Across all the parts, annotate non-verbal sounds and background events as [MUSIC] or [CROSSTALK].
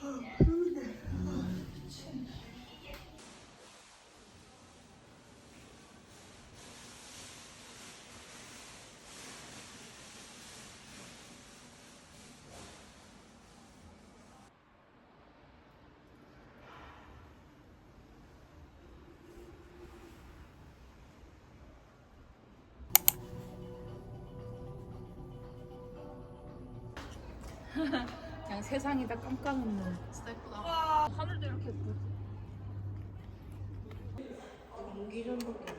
그냥 [LAUGHS] 세상이 다 깜깜한 진짜 예쁘다. 와 하늘도 이렇게 예쁘지 옷자리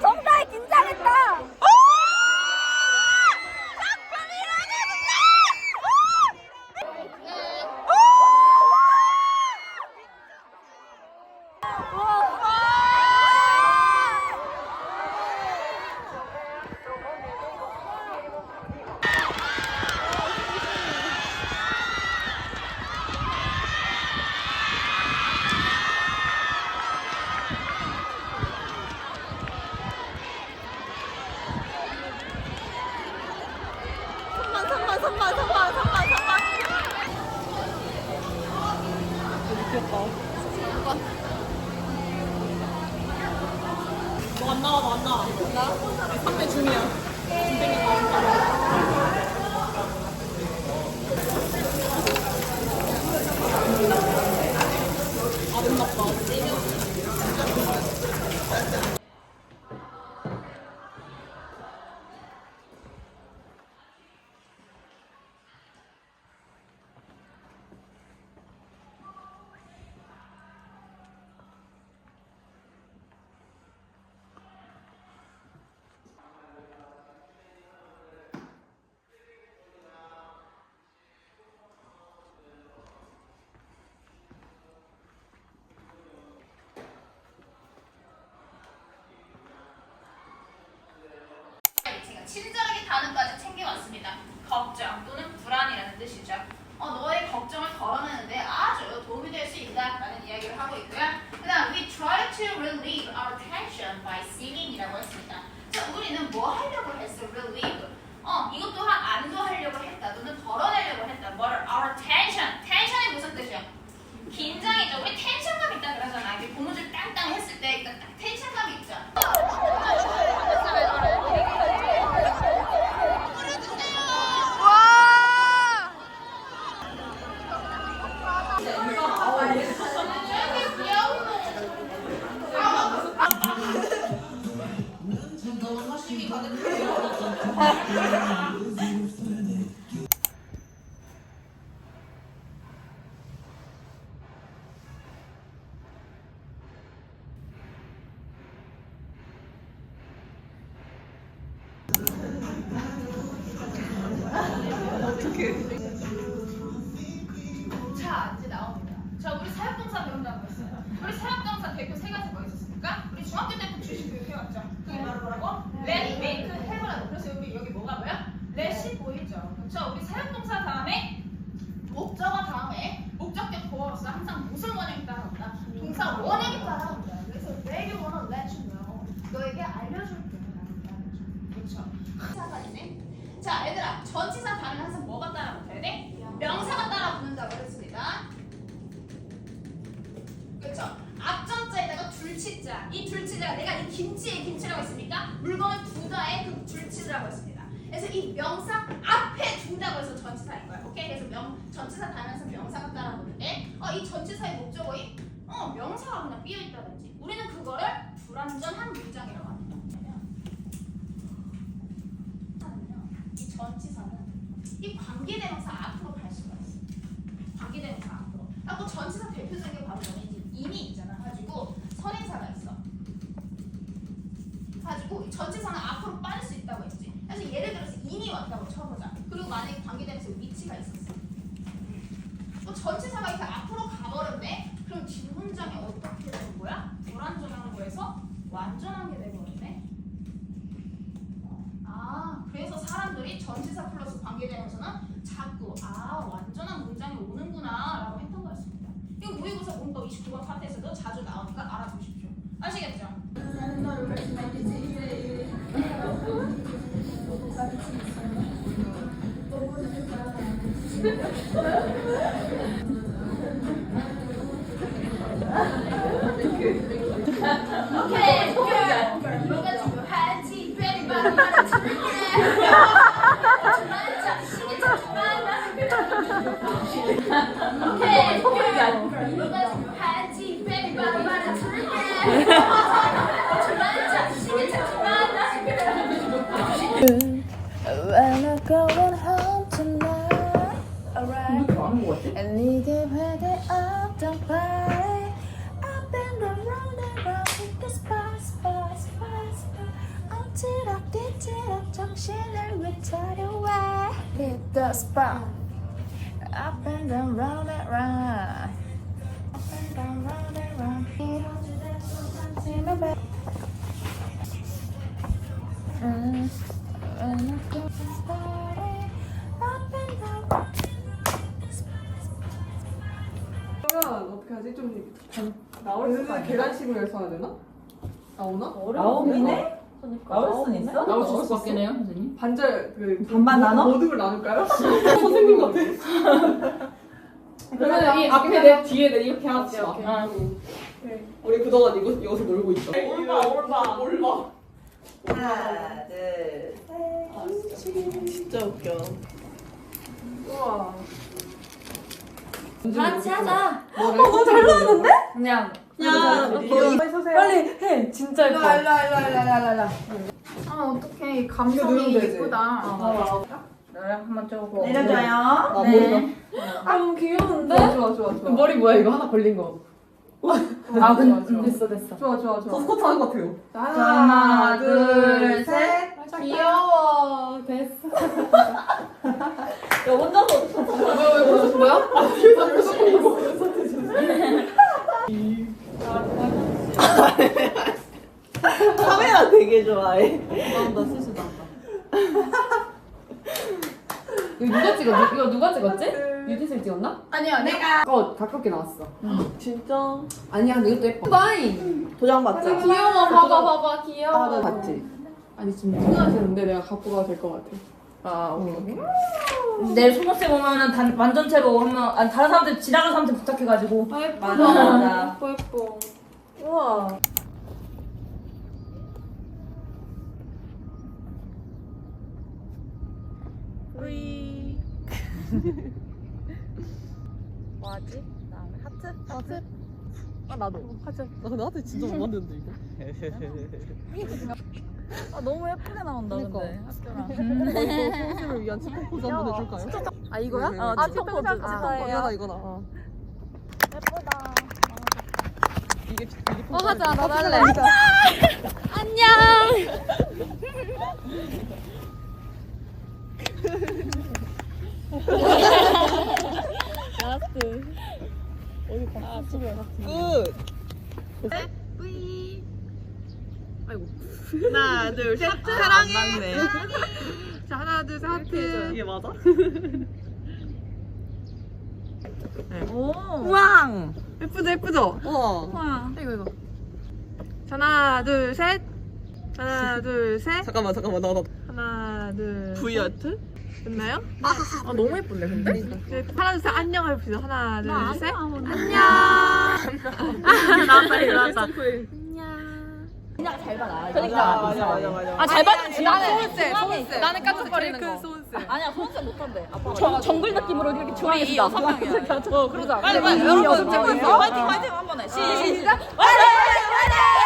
정말 긴장했다. 선만 선만 선만 선만 선만 선만. 너안 나와, 너안 나와. 나? 선배 중이야. 제가 친절하게 단어까지 챙겨왔습니다. 걱정 또는 불안이라는 뜻이죠. 자 이제 나옵니다. 자 우리 사역동사 배운다고 했어요. 우리 사역동사 대표 세 가지 뭐 있었습니까? 우리 중학교 때부터 주식 교육해왔죠. 그게 네. 바로 뭐라고? 네. Let, make, have라고. 그래서 여기 여기 뭐가 뭐야? Let이 보이죠. 그렇죠? 우리 사역동사 다음에 목적어 다음에 목적격 보어로서 항상 무슨 원행이 따라온다? 동사 원행이 따라온다. 자, 얘들아, 전치사 다음에 항상 뭐가 따라 붙어야 돼? 명사가 따라 붙는다고 했습니다. 그렇죠. 앞전자에다가 둘치자. 이 둘치자가 내가 이 김치에 김치라고 했습니까? 물건을 두다에 그 둘치자라고 했습니다. 그래서 이 명사 앞에 둔다고 해서 전치사인 거야. 오케이? 그래서 명 전치사 다면서 명사가 따라 붙는데 어, 이 전치사의 목적어인 어, 명사가 그냥 삐어 있다든지 우리는 그거를 불완전한 문장이라고 합니다. 왜냐면 이 전치사는 이 관계대명사 앞으로 갈 수가 있어. 관계대명사 앞으로. 하고 전치사 대표적인 게 바로 뭐냐면 인이 있잖아. 가지고 선행사가 있어. 가지고 이 전치사는 앞으로 빠질 수 있다고 했지. 그래서 예를 들어서 인이 왔다고 쳐보자. 그리고 만약에 관계대명사 위치가 있었어. 또 전치사가 이렇게 앞으로 가버렸네. 그럼 뒷문장이 어떻게 되는 거야? 불완전한 거에서 완전하게 되버리네. 아, 그래서 사람들이 전치사 플러스 관계대명사는 자꾸 아 완전한 문장이 오는구나라고 했던 거였습니다. 이거 모의고사 문법 29번 파트에서도 자주 나오니까 알아두십시오. 아시겠죠? [LAUGHS] 뒤치락 정신을 위태려 왜? Hit the spot. Up and down, round and round. Up and down, round and round. Mm. 그러면 어떻게 하지? 좀 나올 수가 계란식으로 해서 해야 되나? 나오나? 나오 미네? 나올 순 있어? 나올 수 있을 것 같긴 해요, 선생님. 반절 그 반반 나눠? 모듬을 나눌까요? [LAUGHS] 선생님 같아. [LAUGHS] 그러면 이 앞에 내 뒤에 내 이렇게 합시다. 아. 우리 그동안 이곳 이곳을 놀고 있어. 올바 올바 올바. 하나, 둘, 진짜 웃겨. 우와. 같이 하자. 너무 잘 나왔는데? 그냥 야, 빨리 서세요. 빨리 해. 진짜 예뻐. 아 어떡해 이거 감성이 누르면 되지. 예쁘다. 너랑 한번 쪼고. 내려줘요. 아 네. 머리가. 아, 너무 귀여운데? 좋아 좋아 좋아 좋아. 머리 뭐야 이거 하나 걸린 거. 아 아, 좋아 근 좋아. 됐어 됐어. 좋아 좋아 좋아. 저 스쿼트 하는 것 같아요. 하나, 둘, 셋. 귀여워. 됐어. 야 혼자서 뭐야? 카메라 되게 좋아해. 나 스시 나온다. 이거 누가 찍었지? 이거 누가 찍었지? 유진슬 찍었나? 아니야 내가 어 가깝게 나왔어. 진짜 아니야 근데 이것도 예뻐. 빠잉. 도장 받자. 귀여워 봐봐 봐봐 귀여워. 아, 나 봤지. 아니 지금 생각하시는데 내가 갖고 가도 될 것 같아. 아, 오케이. 내일 속옷에 보면은 단, 완전체로 하면 아니, 다른 사람들 지나가는 사람들 부탁해가지고 아 예쁘다. 맞아 맞아 예뻐 예뻐. 우와. [LAUGHS] 뭐하지? 다음에 하트? 하트? 아 나도 하트. 나 나한테 진짜 못 만드는데 이거. [LAUGHS] [LAUGHS] 아 너무 예쁘게 나온다 근데 학교랑. 이거 소심을 위한 치킨 포즈 한번 해줄까요? 아 이거야? 아 치킨 포즈. 아 이거다 이거다. 어. 예쁘다. 이게 이게 어 하자 나 할래. [LAUGHS] [LAUGHS] 하나 둘 셋. 사랑해. 자 하나 둘 셋. 하트. 이게 맞아? [LAUGHS] 오. 우왕. 예쁘죠 예쁘죠? 어. 와. 이거 이거. 하나 둘 셋. 하나 둘 셋. 잠깐만 잠깐만 나 나. 하나 둘. V 아트? 됐나요? 아 너무 예쁜데 근데? 네, 하나 둘셋 안녕 해봅시다. 하나 둘 셋. 안녕. [LAUGHS] 나왔다 나왔다. [LAUGHS] 그러니까 맞아 맞아 맞아. 아 잘 받으면 지나네 소은쌤 소은쌤. 나는 깜짝거리는 큰 거. 소은쌤. 아니야 손색 못한대. 정, 정글 느낌으로 이렇게 조용히 이 여섯 명이야. 저 그러자 빨리 빨리 여러분. 화이팅 화이팅 한 번에. 시작. 얘들아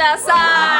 dessa!